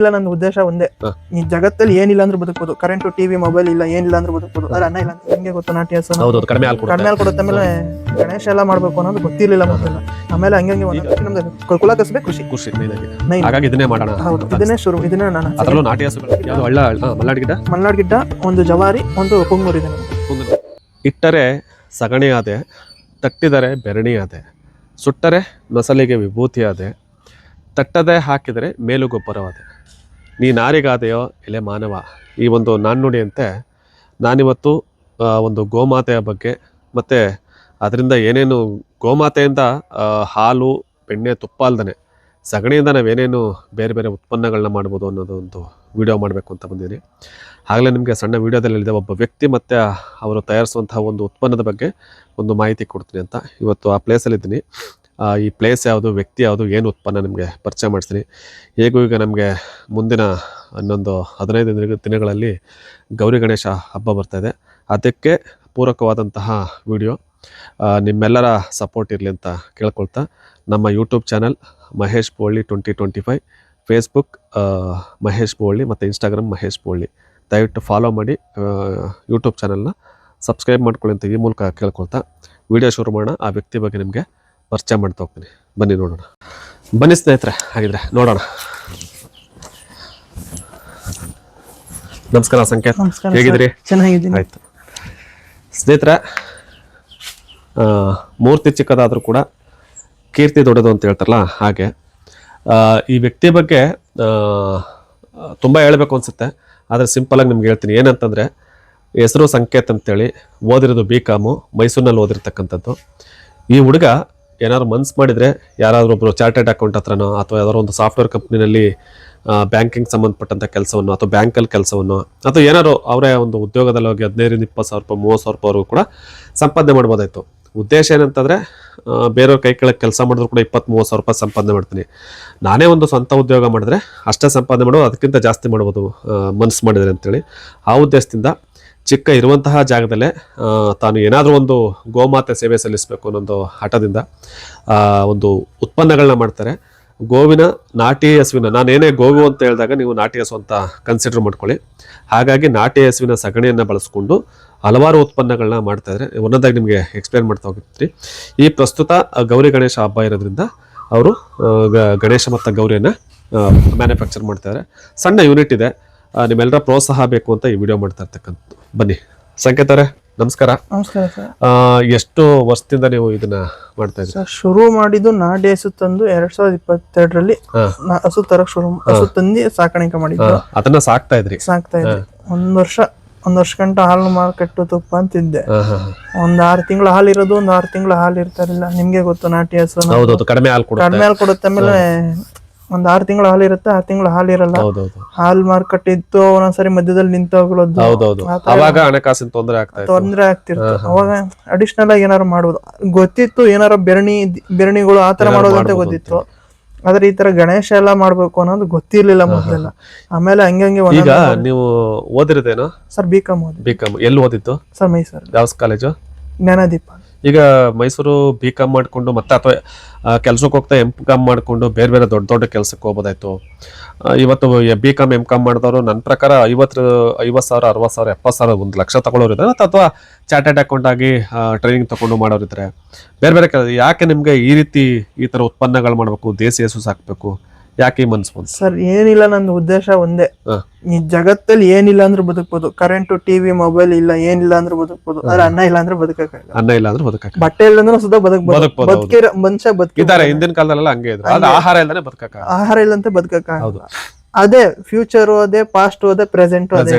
ಇಲ್ಲ ನನ್ನ ಉದ್ದೇಶ ಒಂದೇ. ನೀ ಈ ಜಗತ್ತಲ್ಲಿ ಏನಿಲ್ಲ ಅಂದ್ರೆ ಬದುಕಬಹುದು ಕರೆಂಟ್ ಟಿವಿ ಮೊಬೈಲ್ ಇಲ್ಲ ಏನಿಲ್ಲ ಅಂದ್ರೆ ಬದುಕಬಹುದು ಅದ್ರ ಅಣ್ಣ ಇಲ್ಲ ಅಂದ್ರೆ ಹಂಗೆ ಗೊತ್ತು ನಾಟಿ ಹಸು. ಹೌದೌದು ಕಡಿಮೆ ಹಾಲು ಕಡಿಮೆ ಹಾಲು ಕೊಡುತ್ತೆ ಆಮೇಲೆ ಗಣೇಶ ಎಲ್ಲ ಮಾಡ್ಬೇಕು ಅನ್ನೋದು ಗೊತ್ತಿರ್ಲಿಲ್ಲ ಮೊದಲ ಆಮೇಲೆ ಹಂಗೆ ಹಂಗೆ ಒಂದೊಂದ್ ಸರ್ತಿ ನಮ್ದು ಕುಲ ಕಸಬೆ ಖುಷಿ. Main. ಹಾಗಾಗಿ ಇದನ್ನೇ ಮಾಡೋಣ. ಹೌದು ಇದನ್ನೇ ಶುರು ಇದನ್ನೇ ನಾನು ಅದರಲ್ಲೂ ನಾಟಿ ಯಾವ್ದು ಹಳ್ಳ ಮಲ್ನಾಡ್ ಗಿಡ? ಮಲ್ನಾಡ್ ಗಿಡ್ಡ ಒಂದು ಜವಾರಿ ಒಂದು ಪುಂಗೂರು ಇದೆ ಒಂದು ಇಟ್ಟರೆ ಸಗಣಿ ಆದೆ ತಟ್ಟಿದರೆ ಬೆರಣಿ ಆದೆ. ಸುಟ್ಟರೆ ಮಸಲಿಗೆ ವಿಭೂತಿ ಆದೆ. ತಟ್ಟದೆ ಹಾಕಿದರೆ ಮೇಲು ಗೊಬ್ಬರವಾದೆ ನೀ ನಾರಿಗಾದೆಯೋ? ಎಲೆ ಮಾನವ. ಈ ಒಂದು ನಾಣ್ಣುಡಿಯಂತೆ ನಾನಿವತ್ತು ಒಂದು ಗೋಮಾತೆಯ ಬಗ್ಗೆ ಮತ್ತು ಅದರಿಂದ ಏನೇನು ಗೋಮಾತೆಯಿಂದ ಹಾಲು ಬೆಣ್ಣೆ ತುಪ್ಪ ಅಲ್ದೇ ಸಗಣಿಯಿಂದ ನಾವೇನೇನು ಬೇರೆ ಬೇರೆ ಉತ್ಪನ್ನಗಳನ್ನ ಮಾಡ್ಬೋದು ಅನ್ನೋದು ಒಂದು ವಿಡಿಯೋ ಮಾಡಬೇಕು ಅಂತ ಬಂದಿದ್ದೀನಿ. ಆಗಲೇ ನಿಮಗೆ ಸಣ್ಣ ವಿಡಿಯೋದಲ್ಲಿ ಒಬ್ಬ ವ್ಯಕ್ತಿ ಮತ್ತು ಅವರು ತಯಾರಿಸುವಂತಹ ಒಂದು ಉತ್ಪನ್ನದ ಬಗ್ಗೆ ಒಂದು ಮಾಹಿತಿ ಕೊಡ್ತೀನಿ ಅಂತ ಇವತ್ತು ಆ ಪ್ಲೇಸಲ್ಲಿ ಇದ್ದೀನಿ ಆ, ಈ ಪ್ಲೇಸ್ ಯಾವುದು, ವ್ಯಕ್ತಿ ಯಾವುದು, ಏನು ಉತ್ಪನ್ನ ನಿಮಗೆ ಪರಿಚಯ ಮಾಡಿಸ್ತೀನಿ. ಹೇಗೂ ಈಗ ನಮಗೆ ಮುಂದಿನ ಹನ್ನೊಂದು, ಹದಿನೈದು ದಿನ ದಿನಗಳಲ್ಲಿ ಗೌರಿ ಗಣೇಶ ಹಬ್ಬ ಬರ್ತಾ ಇದೆ. ಅದಕ್ಕೆ ಪೂರಕವಾದಂತಹ ವಿಡಿಯೋ ನಿಮ್ಮೆಲ್ಲರ ಸಪೋರ್ಟ್ ಇರಲಿ ಅಂತ ಕೇಳ್ಕೊಳ್ತಾ, ನಮ್ಮ YouTube channel Mahesh Bolli twenty twenty five Facebook Mahesh Bolli ಮತ್ತು ಇನ್ಸ್ಟಾಗ್ರಾಮ್ ಮಹೇಶ್ ಬೋಳ್ಳಿ. ದಯವಿಟ್ಟು ಫಾಲೋ ಮಾಡಿ ಯೂಟ್ಯೂಬ್ ಚಾನಲ್ನ ಸಬ್ಸ್ಕ್ರೈಬ್ ಮಾಡ್ಕೊಳ್ಳಿ ಅಂತ ಈ ಮೂಲಕ ಕೇಳ್ಕೊಳ್ತಾ ವಿಡಿಯೋ ಶುರು ಮಾಡೋಣ. ಆ ವ್ಯಕ್ತಿ ಬಗ್ಗೆ ನಿಮಗೆ ಪರಿಚಯ ಮಾಡ್ತಾ ಹೋಗ್ತೀನಿ. ಬನ್ನಿ ನೋಡೋಣ. ಬನ್ನಿ ಸ್ನೇಹಿತರೆ ಹಾಗಿದ್ರೆ ನೋಡೋಣ. ನಮಸ್ಕಾರ ಸಂಕೇತ್. ಹೇಗಿದ್ರಿ. ಚೆನ್ನಾಗಿದ್ದೀನಿ. ಆಯ್ತು. ಸ್ನೇಹಿತರೆ ಮೂರ್ತಿ ಚಿಕ್ಕದಾದರೂ ಕೂಡ ಕೀರ್ತಿ ದೊಡ್ಡದು ಅಂತ ಹೇಳ್ತಾರಲ್ಲ ಹಾಗೆ. ಈ ವ್ಯಕ್ತಿ ಬಗ್ಗೆ ತುಂಬ ಹೇಳಬೇಕು ಅನಿಸುತ್ತೆ. ಆದರೆ ಸಿಂಪಲಾಗಿ ನಿಮ್ಗೆ ಹೇಳ್ತೀನಿ. ಏನಂತಂದರೆ ಹೆಸರು ಸಂಕೇತ್ ಅಂತೇಳಿ ಓದಿರೋದು ಬಿ ಕಾಮು ಮೈಸೂರಿನಲ್ಲಿ ಓದಿರ್ತಕ್ಕಂಥದ್ದು. ಈ ಹುಡುಗ ಏನಾದ್ರು ಮನ್ಸು ಮಾಡಿದರೆ ಯಾರಾದರೂ ಒಬ್ಬರು ಚಾರ್ಟೆಡ್ ಅಕೌಂಟ್ ಹತ್ರನೋ ಅಥವಾ ಯಾವ್ದಾದ್ರು ಒಂದು ಸಾಫ್ಟ್ವೇರ್ ಕಂಪ್ನಿನಲ್ಲಿ ಬ್ಯಾಂಕಿಂಗ್ ಸಂಬಂಧಪಟ್ಟಂಥ ಕೆಲಸವನ್ನು ಅಥವಾ ಬ್ಯಾಂಕಲ್ಲಿ ಕೆಲಸವನ್ನು ಅಥವಾ ಏನಾದ್ರು ಅವರೇ ಒಂದು ಉದ್ಯೋಗದಲ್ಲಿ ಹೋಗಿ ಹದಿನೈದರಿಂದ ಇಪ್ಪತ್ತು ಸಾವಿರ ರೂಪಾಯಿ ಮೂವತ್ತು ಸಾವಿರ ರೂಪಾಯಿವರೆಗೂ ಕೂಡ ಸಂಪಾದನೆ ಮಾಡ್ಬೋದಾಯಿತು. ಉದ್ದೇಶ ಏನಂತಂದರೆ ಬೇರೆಯವ್ರ ಕೈ ಕೆಳಗೆ ಕೆಲಸ ಮಾಡಿದ್ರು ಕೂಡ ಇಪ್ಪತ್ತು ಮೂವತ್ತು ಸಾವಿರ ರೂಪಾಯಿ ಸಂಪಾದನೆ ಮಾಡ್ತೀನಿ. ನಾನೇ ಒಂದು ಸ್ವಂತ ಉದ್ಯೋಗ ಮಾಡಿದ್ರೆ ಅಷ್ಟೇ ಸಂಪಾದನೆ ಮಾಡೋದು ಅದಕ್ಕಿಂತ ಜಾಸ್ತಿ ಮಾಡ್ಬೋದು ಮನಸ್ಸು ಮಾಡಿದರೆ ಅಂತೇಳಿ. ಆ ಉದ್ದೇಶದಿಂದ ಚಿಕ್ಕ ಇರುವಂತಹ ಜಾಗದಲ್ಲೇ ತಾನು ಏನಾದರೂ ಒಂದು ಗೋಮಾತೆ ಸೇವೆ ಸಲ್ಲಿಸಬೇಕು ಅನ್ನೊಂದು ಹಠದಿಂದ ಒಂದು ಉತ್ಪನ್ನಗಳನ್ನ ಮಾಡ್ತಾರೆ. ಗೋವಿನ, ನಾಟಿ ಹಸುವಿನ, ನಾನೇನೇ ಗೋವು ಅಂತ ಹೇಳಿದಾಗ ನೀವು ನಾಟಿ ಹಸು ಅಂತ ಕನ್ಸಿಡರ್ ಮಾಡ್ಕೊಳ್ಳಿ. ಹಾಗಾಗಿ ನಾಟಿ ಹಸುವಿನ ಸಗಣಿಯನ್ನು ಬಳಸ್ಕೊಂಡು ಹಲವಾರು ಉತ್ಪನ್ನಗಳನ್ನ ಮಾಡ್ತಾ ಇದ್ದಾರೆ ಒಂದೊಂದಾಗಿ ನಿಮಗೆ ಎಕ್ಸ್ಪ್ಲೇನ್ ಮಾಡ್ತಾ ಹೋಗಿರ್ತೀರಿ ಈ ಪ್ರಸ್ತುತ ಗೌರಿ ಗಣೇಶ ಹಬ್ಬ ಇರೋದ್ರಿಂದ ಅವರು ಗಣೇಶ ಮತ್ತು ಗೌರಿಯನ್ನು ಮ್ಯಾನುಫ್ಯಾಕ್ಚರ್ ಮಾಡ್ತಾ ಇದ್ದಾರೆ ಸಣ್ಣ ಯೂನಿಟ್ ಇದೆ. ನಿಮ್ಮೆಲ್ಲರ ಪ್ರೋತ್ಸಾಹ ಬೇಕು ಅಂತ ಈ ವಿಡಿಯೋ ಮಾಡ್ತಾ ಇರ್ತಕ್ಕಂಥದ್ದು. ಬನ್ನಿ. ಸಂಕೇತರೇ ನಮಸ್ಕಾರ. ನಮಸ್ಕಾರ ಸರ್. ಎಷ್ಟು ವರ್ಷದಿಂದ ನೀವು ಇದನ್ನ ಮಾಡ್ತಾ ಇದ್ದೀರಾ? ಸರ್ ಶುರು ಮಾಡಿದ್ದು ನಾಟಿ ಹಸು ತಂದು ಎರಡ್ ಸಾವಿರದ ಇಪ್ಪತ್ತೆರಡರಲ್ಲಿ ಹಸು ತರ ಶುರು ಹಸು ತಂದಿ ಸಾಕಾಣಿಕೆ ಮಾಡಿದ್ದು. ಅದನ್ನ ಸಾಕ್ತಾ ಇದ್ರಿ? ಸಾಕ್ತಾ ಇದ್ರಿ ಒಂದ್ ವರ್ಷ ಒಂದ್ ವರ್ಷ ಗಂಟ ಹಾಲು ಮಾರ್ಕೆಟ್ ತುಪ್ಪ ಅಂತಿದ್ದೆ. ಒಂದ್ ಆರ್ ತಿಂಗಳ ಹಾಲು ಇರೋದು ಒಂದ್ ಆರ್ ತಿಂಗಳ ಹಾಲು ಇರ್ತಾರಿಲ್ಲ ನಿಮ್ಗೆ ಗೊತ್ತು ನಾಟಿ ಹಸು. ಹೌದೌದು ಕಡಿಮೆ ಹಾಲು ಕಡಿಮೆ ಹಾಲು ಕೊಡುತ್ತೆ ಆಮೇಲೆ ಒಂದ್ ಆರ್ ತಿಂಗಳ ಹಾಲು ಇರುತ್ತೆ ಆ ತಿಂಗಳ ಹಾಲು ಇರಲ್ಲ. ಹೌದೌದು. ಹಾಲ್ ಮಾರ್ಕೆಟ್ ಇತ್ತು ಒಂದೊಂದ್ಸರಿ ಮಧ್ಯದಲ್ಲಿ ನಿಂತು ಹೋಗ್ಲೋದು ಹೌದೌದು ಅವಾಗ ಹಣಕಾಸಿನ ತೊಂದರೆ ಆಗ್ತಾ ಇತ್ತು. ತೊಂದ್ರೆ ಆಗ್ತಿತ್ತು. ಅವಾಗ ಅಡಿಷನಲ್ ಆಗಿ ಏನಾರು ಮಾಡುದು ಗೊತ್ತಿತ್ತು ಏನಾರ ಬೆರಣಿ ಬೆರಣಿಗಳು ಆತರ ಮಾಡೋದು ಅಂತ ಗೊತ್ತಿತ್ತು. ಆದ್ರೆ ಈ ತರ ಗಣೇಶ ಎಲ್ಲ ಮಾಡ್ಬೇಕು ಅನ್ನೋದು ಗೊತ್ತಿರ್ಲಿಲ್ಲ ಮೊದ್ಲೆಲ್ಲ. ಆಮೇಲೆ ಹಂಗೆ ಹಂಗೆ ಈಗ ನೀವು ಓದಿರೋದೇನು? ಸರ್ ಬಿ ಕಾಮ್ ಓದಿ ಬಿ ಕಾಮ್ ಎಲ್ಲಿ ಓದಿತ್ತು ಸರ್ ಮೈಸೂರು ಯಾವ ಕಾಲೇಜು? ಜ್ಞಾನದೀಪ. ಈಗ ಮೈಸೂರು ಬಿ ಕಾಮ್ ಮಾಡಿಕೊಂಡು ಮತ್ತೆ ಅಥವಾ ಕೆಲಸಕ್ಕೆ ಹೋಗ್ತಾ ಎಂ ಕಾಮ್ ಮಾಡಿಕೊಂಡು ಬೇರೆ ಬೇರೆ ದೊಡ್ಡ ದೊಡ್ಡ ಕೆಲಸಕ್ಕೆ ಹೋಗ್ಬೋದಾಯ್ತು. ಇವತ್ತು ಬಿ ಕಾಮ್ ಎಂ ಕಾಮ್ ಮಾಡಿದವರು ನನ್ನ ಪ್ರಕಾರ ಐವತ್ತು ಐವತ್ತು ಸಾವಿರ, ಅರವತ್ತು ಸಾವಿರ, ಎಪ್ಪತ್ತು ಸಾವಿರ ಒಂದು ಲಕ್ಷ ತಗೊಳ್ಳೋರು ಇದ್ದಾರೆ ಅಥವಾ ಚಾರ್ಟೆಡ್ ಅಕೌಂಟ್ ಆಗಿ ಟ್ರೈನಿಂಗ್ ತಗೊಂಡು ಮಾಡೋರಿದ್ದಾರೆ ಬೇರೆ ಬೇರೆ ಯಾಕೆ ನಿಮಗೆ ಈ ರೀತಿ ಈ ಥರ ಉತ್ಪನ್ನಗಳು ಮಾಡಬೇಕು, ದೇಸಿ ಹಸು ಸಾಕಬೇಕು? ಯಾಕೆ ಮನ್ಸ್ಬೋದು ಸರ್ ಏನಿಲ್ಲ ನನ್ನ ಉದ್ದೇಶ ಒಂದೇ. ಈ ಜಗತ್ತಲ್ಲಿ ಏನಿಲ್ಲ ಅಂದ್ರೆ ಬದುಕ್ಬೋದು. ಕರೆಂಟ್ ಟಿವಿ ಮೊಬೈಲ್ ಇಲ್ಲ ಏನಿಲ್ಲ ಅಂದ್ರೆ ಬದುಕ್ಬೋದು. ಆದ್ರೆ ಅನ್ನ ಇಲ್ಲ ಅಂದ್ರೆ ಬದುಕಕ್ಕಾಗಲ್ಲ. ಅನ್ನ ಇಲ್ಲ ಅಂದ್ರೆ ಬದುಕಕ್ಕೆ ಬಟ್ಟೆ ಇಲ್ಲ ಅಂದ್ರೆ ಸುಧಾ ಬದುಕ್ಬೋದು ಬದುಕಿರ ಮನುಷ್ಯ ಬದುಕಿದ್ದಾರೆ ಹಿಂದಿನ ಕಾಲದಲ್ಲೆಲ್ಲ ಹಂಗೆ ಇದ್ರು. ಅದು ಆಹಾರ ಇಲ್ಲದೆ ಬದುಕಕ್ಕ ಆಹಾರ ಬದುಕಕ್ಕಾಗಲ್ಲ. ಹೌದು. ಅದೇ ಫ್ಯೂಚರ್ ಅದೇ ಪಾಸ್ಟ್ ಅದೇ ಪ್ರೆಸೆಂಟ್ ಅದೇ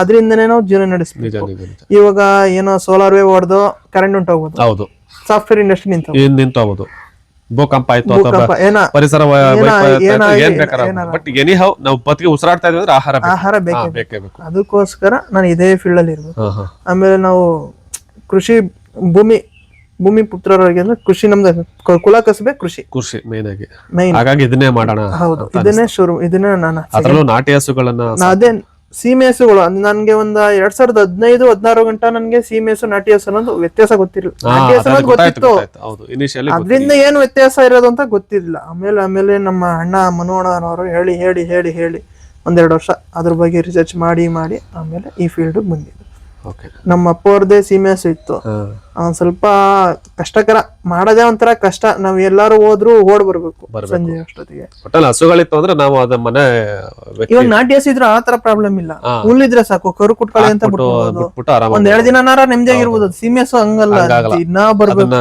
ಅದರಿಂದನೇ ನಾವು ಜೀವನ ನಡೆಸಬೇಕು. ಇವಾಗ ಏನೋ ಸೋಲಾರ್ ವೇವ್ ಹೊಡೆದು ಕರೆಂಟ್ ಉಂಟಾಗ್ಬೋದು ಹೌದು. ಸಾಫ್ಟ್ವೇರ್ ಇಂಡಸ್ಟ್ರಿ ನಿಂತ ನಿಂತೋಗ್ಬೋದು ಭೂಕಂಪ ಆಯ್ತು ಭೂಕಂಪ ಏನ ಪರಿಸರ ವ- ಏನ- ವೈಫಲ್ಯ ಆಯ್ತು, ಏನಾಗಿ- ಏನ್ ಬೇಕಾದ್ರೆ. ಏನಾರ. ಬಟ್ ಎನಿ ಹೌ ನಾವು ಬದುಕಿ ಉಸಿರಾಡ್ತಾ ಇದೀವಿ ಅಂದ್ರೆ ಆಹಾರ ಬೇಕು. ಆಹಾರ ಹಾ, ಬೇಕೇ. ಅದಕ್ಕೋಸ್ಕರ ನಾನು ಇದೇ ಫೀಲ್ಡ್ ಅಲ್ಲಿ ಇರ್ಬೇಕು. ಹಾ ಹಾ. ಆಮೇಲೆ ನಾವು ಕೃಷಿ ಭೂಮಿ ಭೂಮಿ ಪುತ್ರರಿಗೆ ಅಂದ್ರೆ ಕೃಷಿ ನಮ್ದು ಕು- ಕುಲ ಕಸಬೆ ಕೃಷಿ. ಕೃಷಿ ಮೇನ್ ಆಗಿ. ಮೈನ್ ಹಾಗಾಗಿ ಇದನ್ನೇ ಮಾಡೋಣ ಹೌದು ಇದನ್ನೇ ಶುರು ಇದನ್ನೇ ನಾನು ಅದರಲ್ಲೂ ನಾಟಿ ಹಸುಗಳನ್ನ ಅದೇ ಸೀಮೆಸುಗಳು ನನ್ಗೆ ಒಂದ್ ಎರಡ್ ಸಾವಿರದ ಹದಿನೈದು ಹದಿನಾರು ಗಂಟ ನನ್ಗೆ ಸೀಮೆಸು ನಾಟಿ ಹಸು ಅನ್ನೋದು ವ್ಯತ್ಯಾಸ ಗೊತ್ತಿರಲಿಲ್ಲ. ಹಾ, ನಾಟಿ ಹಸು ಅನ್ನೋದು ಗೊತ್ತಿತ್ತು. ಅದ್ರಿಂದ ಏನ್ ವ್ಯತ್ಯಾಸ ಇರೋದು ಅಂತ ಗೊತ್ತಿರಲಿಲ್ಲ. ಆಮೇಲೆ ಆಮೇಲೆ ನಮ್ಮ ಅಣ್ಣ ಮನೋಹರನವರು ಹೇಳಿ ಹೇಳಿ ಹೇಳಿ ಹೇಳಿ ಒಂದೆರಡು ವರ್ಷ ಅದ್ರ ಬಗ್ಗೆ ರಿಸರ್ಚ್ ಮಾಡಿ ಮಾಡಿ ಆಮೇಲೆ ಈ ಫೀಲ್ಡ್ ಬಂದಿದ್ದು. ನಮ್ಮ ಅಪ್ಪ ಅವ್ರದೇ ಸೀಮೆ ಹಸು ಇತ್ತು. ಒಂದ್ ಸ್ವಲ್ಪ ಕಷ್ಟಕರ ಮಾಡೋದೇ ಒಂಥರ ಕಷ್ಟ ನಾವ್ ಎಲ್ಲಾರು ಹೋದ್ರು ಓಡ್ ಬರ್ಬೇಕು. ಸಂಜೆ ಅಷ್ಟೊತ್ತಿಗೆ. ಒಟ್ಟಲ್ಲಿ ಹಸುಗಳಿತ್ತು ಅಂದ್ರೆ ನಾವು ಅದ ಮನೆ ಇವಾಗ ನಾಟಿ ಹಸು ಇದ್ರೆ ಆ ತರ ಪ್ರಾಬ್ಲಮ್ ಇಲ್ಲ. ಹುಲ್ಲಿದ್ರೆ ಸಾಕು ಕರು ಕುಟ್ಕೊಳ್ಳಿ ಅಂತ. ಬಿಟ್ಬಿಟ್ಟು ಒಂದ್ ಎರಡ್ ದಿನನಾರ ನೆಮ್ಮದಿಯಾಗಿರ್ಬೋದು ಸೀಮೆ ಹಸು ಹಂಗಲ್ಲ. ಇನ್ನ ಬರ್ಬೇಕು.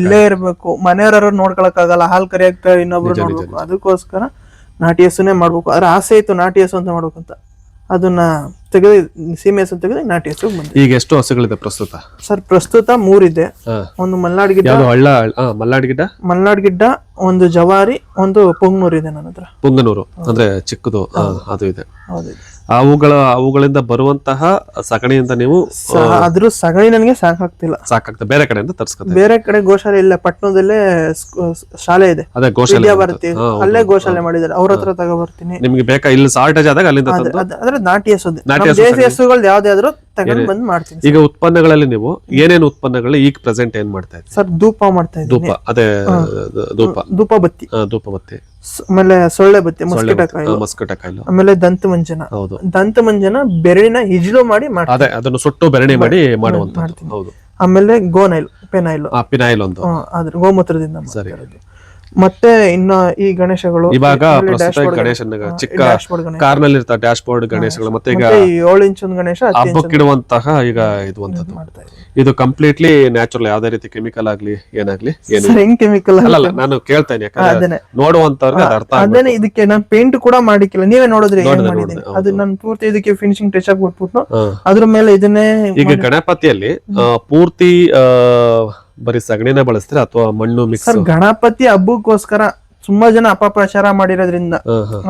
ಇಲ್ಲೇ ಇರ್ಬೇಕು. ಮನೆಯವರ ನೋಡ್ಕೊಳಕ್ ಆಗಲ್ಲ ಹಾಲ್ ಕರಿಯಕ್ ಇನ್ನೊಬ್ರು ನೋಡ್ಬೇಕು. ಅದಕ್ಕೋಸ್ಕರ ನಾಟಿ ಹಸುನೇ ಮಾಡ್ಬೇಕು. ಅದ್ರ ಆಸೆ ಇತ್ತು ನಾಟಿ ಹಸು ಅಂತ ಮಾಡ್ಬೇಕಂತ. ಅಂತ ಅದನ್ನ ತೆಗೆದು ಸೀಮೆ ಹಸು ತೆಗೆದು ನಾಟಿ ಹಸು ಬಂದೆ ಈಗ ಎಷ್ಟು ಹಸುಗಳಿದೆ ಪ್ರಸ್ತುತ? ಸರ್ ಪ್ರಸ್ತುತ ಮೂರಿದೆ. ಒಂದು ಮಲ್ನಾಡ್ ಗಿಡ್ಡ ಯಾವ್ದು ಹಳ್ಳ ಹಾ ಮಲ್ನಾಡ್ ಗಿಡ್ಡ? ಮಲ್ನಾಡ್ ಗಿಡ್ಡ ಒಂದು ಜವಾರಿ ಒಂದು ಪೊಂಗ್ನೂರ್ ಇದೆ ನನ್ನ ಹತ್ರ. ಪುಂಗನೂರು. ಅಂದ್ರೆ ಚಿಕ್ಕದು ಅದು ಇದೆ. ಹೌದು. ಅವುಗಳ ಅವುಗಳಿಂದ ಬರುವಂತಹ ಸಗಣಿಯಿಂದ ನೀವು ಆದ್ರೂ ಅದ್ರ ಸಗಣಿ ನನಗೆ ಸಾಕಾಗ್ತಿಲ್ಲ. ಸಾಕಾಗ್ತದೆ ಬೇರೆ ಕಡೆಯಿಂದ ತರಿಸ್ಕೊತೀವಿ ಬೇರೆ ಕಡೆ ಗೋಶಾಲೆ ಇಲ್ಲ ಪಟ್ಟಣದಲ್ಲೇ ಶಾಲೆ ಇದೆ. ಅದೇ ಗೋಶಾಲೆ ಬರ್ತೀವಿ. ಅಲ್ಲೇ ಗೋಶಾಲೆ ಮಾಡಿದ್ದಾರೆ. ಅವ್ರ ಹತ್ರ ತಗೋಬರ್ತೀನಿ ನಿಮ್ಗೆ ಬೇಕಾ ಇಲ್ಲಿ ಶಾರ್ಟೇಜ್ ಆದಾಗ ಅಲ್ಲಿಂದ ಅದ್ರ ನಾಟಿ ಹಸುದು ನಾಟಿ ಹಸುಗಳು ಯಾವ್ದೇ ಆದ್ರೂ ತಗೊಂಡ್ ಬಂದ್ ಮಾಡ್ತೀನಿ ಈಗ ಉತ್ಪನ್ನಗಳಲ್ಲಿ ನೀವು ಏನೇನು ಉತ್ಪನ್ನಗಳು ಈಗ ಪ್ರೆಸೆಂಟ್ ಏನ್ ಮಾಡ್ತಾ ಇದ್ದೀವಿ ಸರ್ ಧೂಪ ಮಾಡ್ತಾ ಇದ್ದೀನಿ. ಧೂಪ ಅದೇ ಧೂಪ. ಧೂಪ ಬತ್ತಿ. ಆ, ಧೂಪ ಆಮೇಲೆ ಸೊಳ್ಳೆ ಬತ್ತಿ ಮಸ್ಕಿಟಕಾಯಿ ಮಸ್ಕಟ ಕಾಯಿಲು. ಆಮೇಲೆ ದಂತ ಮಂಜನ. ಹೌದು. ದಂತ ಮಂಜನ ಬೆರಳಿನ ಹಿಜ್ಲು ಮಾಡಿ ಮಾಡ್ತೀನಿ. ಅದೇ ಅದನ್ನು ಸುಟ್ಟು ಬೆರಳಿ ಮಾಡಿ ಮಾಡುವಂತದ್ದು ಹೌದು. ಆಮೇಲೆ ಗೋನೈಲ್ ಪೆನೈಲ್. ಆ ಪಿನಾಯಿಲ್ ಒಂದು. ಅದ್ರ ಗೋಮೂತ್ರದಿಂದ ಸರಿ. ಮತ್ತೆ ಇನ್ನ ಈ ಗಣೇಶಗಳು ಇವಾಗ ಪ್ರಸ್ತುತ ಗಣೇಶನ ಗಣೇಶ. ಚಿಕ್ಕ ಕಾರ್ನಲ್ಲಿ ಇರ್ತಾರೆ ಡ್ಯಾಶ್ ಬೋರ್ಡ್ ಗಣೇಶಗಳು ಮತ್ತೆ ಈಗ ಏಳು ಇಂಚ್ ಒಂದು ಗಣೇಶ ಹಬ್ಬಕ್ಕೆ ಇಡುವಂತಹ ಹಬ್ಬಕ್ಕಿಡುವಂತಹ ಈಗ ಇದುವಂತದ್ದು ಇದು ಕಂಪ್ಲೀಟ್ಲಿ ನ್ಯಾಚುರಲ್ ಯಾವ್ದೇ ರೀತಿ ಕೆಮಿಕಲ್ ಆಗ್ಲಿ ಏನಾಗ್ಲಿ ಏನು ಹೆಂಗ್ ಕೆಮಿಕಲ್ ಅಲ್ಲ ನಾನು ಕೇಳ್ತೇನೆ ಯಾಕಂದ್ರೆ ನೋಡುವಂತವ್ರಿಗೆ ಅದು ಅರ್ಥ. ಅದೇನೆ ಇದಕ್ಕೆ ನಾನು ಪೇಂಟ್ ಕೂಡ ಮಾಡಿಕ್ಕಿಲ್ಲ. ನೀವೇ ನೋಡಿದ್ರೆ ಏನ್ ಅದು ನಾನು ಪೂರ್ತಿ ಇದಕ್ಕೆ ಫಿನಿಶಿಂಗ್ ಟಚ್ ಅಪ್ ಕೊಟ್ಬಿಟ್ಟು. ಅದ್ರ ಮೇಲೆ ಇದನ್ನೇ ಈಗ ಗಣಪತಿಯಲ್ಲಿ ಪೂರ್ತಿ ಬರೀ ಸಗಣಿನ ಬಳಸ್ತೀರಾ ಅಥವಾ ಮಣ್ಣು ಮಿಕ್ಸ್ ಸರ್ ಗಣಪತಿ ಹಬ್ಬಕ್ಕೋಸ್ಕರ ತುಂಬಾ ಜನ ಅಪಪ್ರಚಾರ ಮಾಡಿರೋದ್ರಿಂದ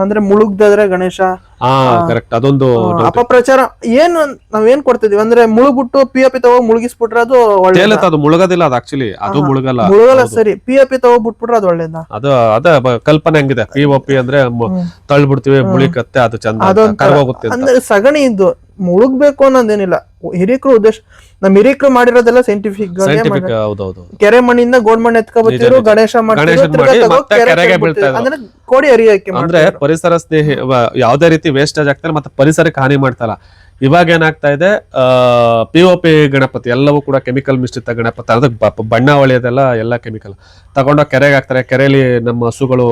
ಅಂದ್ರೆ ಮುಳುಗ್ದಾದ್ರೆ ಗಣೇಶ ಹಾ ಕರೆಕ್ಟ್ ಅದೊಂದು ಆ, ಅಪಪ್ರಚಾರ ಏನು ನಾವೇನ್ ಕೊಡ್ತಿದೀವಿ? ಅಂದ್ರೆ ಮುಳುಗ್ಬಿಟ್ಟು ಪಿ ಎಪಿ ತಗೋ ಮುಳುಗಿಸ್ಬಿಟ್ರೆ ಅದು ಒಳ್ಳೆ ಅದು ಮುಳುಗೋದಿಲ್ಲ ಅದು ಆಕ್ಚುಲಿ ಅದು ಮುಳುಗಲ್ಲ. ಮುಳುಗಲ್ಲ ಸರಿ. ಪಿ ಎಪಿ ತಗೋ ಬಿಟ್ಬಿಟ್ರೆ ಅದು ಒಳ್ಳೇದ? ಅದು ಅದ ಕಲ್ಪನೆ ಹಂಗಿದೆ. ಪಿ ಒ ಪಿ ಅಂದ್ರೆ ತಳ್ಬಿಡ್ತೀವಿ ತಳ್ಳ್ಬಿಡ್ತೀವಿ ಮುಳಿಕತ್ತೆ ಅದು ಚಂದ ಕರ್ಗೋಗುತ್ತೆ ಅಂದ್ರೆ ಸಗಣಿ ಇದ್ದು ಮುಳುಗ್ಬೇಕು ಅನ್ನೋದೇನಿಲ್ಲ. ಹಿರಿಕರು ಉದ್ದೇಶ ನಮ್ ಹಿರಿಕರು ಮಾಡಿರೋದೆಲ್ಲ ಸೈಂಟಿಫಿಕ್ ಕೆರೆ ಮಣ್ಣಿಂದ ಗೋಡ್ ಮಣ್ಣು ಎತ್ಕೊಬತ್ತಿದ್ರು ಗಣೇಶ. ಅಂದ್ರೆ ಕೋಡಿ ಹರಿಯಕ್ಕೆ ಅಂದ್ರೆ ಪರಿಸರ ಸ್ನೇಹಿ ಯಾವ್ದೇ ರೀತಿ ವೇಸ್ಟೇಜ್ ಆಗ್ತಾರೆ ಮತ್ತೆ ಪರಿಸರಕ್ಕೆ ಹಾನಿ ಮಾಡ್ತಾರ. ಇವಾಗ ಏನಾಗ್ತಾ ಇದೆ ಪಿ ಓ ಪಿ ಗಣಪತಿ ಎಲ್ಲವೂ ಕೂಡ ಕೆಮಿಕಲ್ ಮಿಶ್ರಿತ ಗಣಪತಿ, ಅದಕ್ಕೆ ಬಣ್ಣ ಹೊಳೆಯೋದೆಲ್ಲ ಎಲ್ಲ ಕೆಮಿಕಲ್ ತಗೊಂಡೋಗಿ ಕೆರೆಗೆ ಹಾಕ್ತಾರೆ ಕೆರೆಯಲ್ಲಿ ನಮ್ಮ ಹಸುಗಳು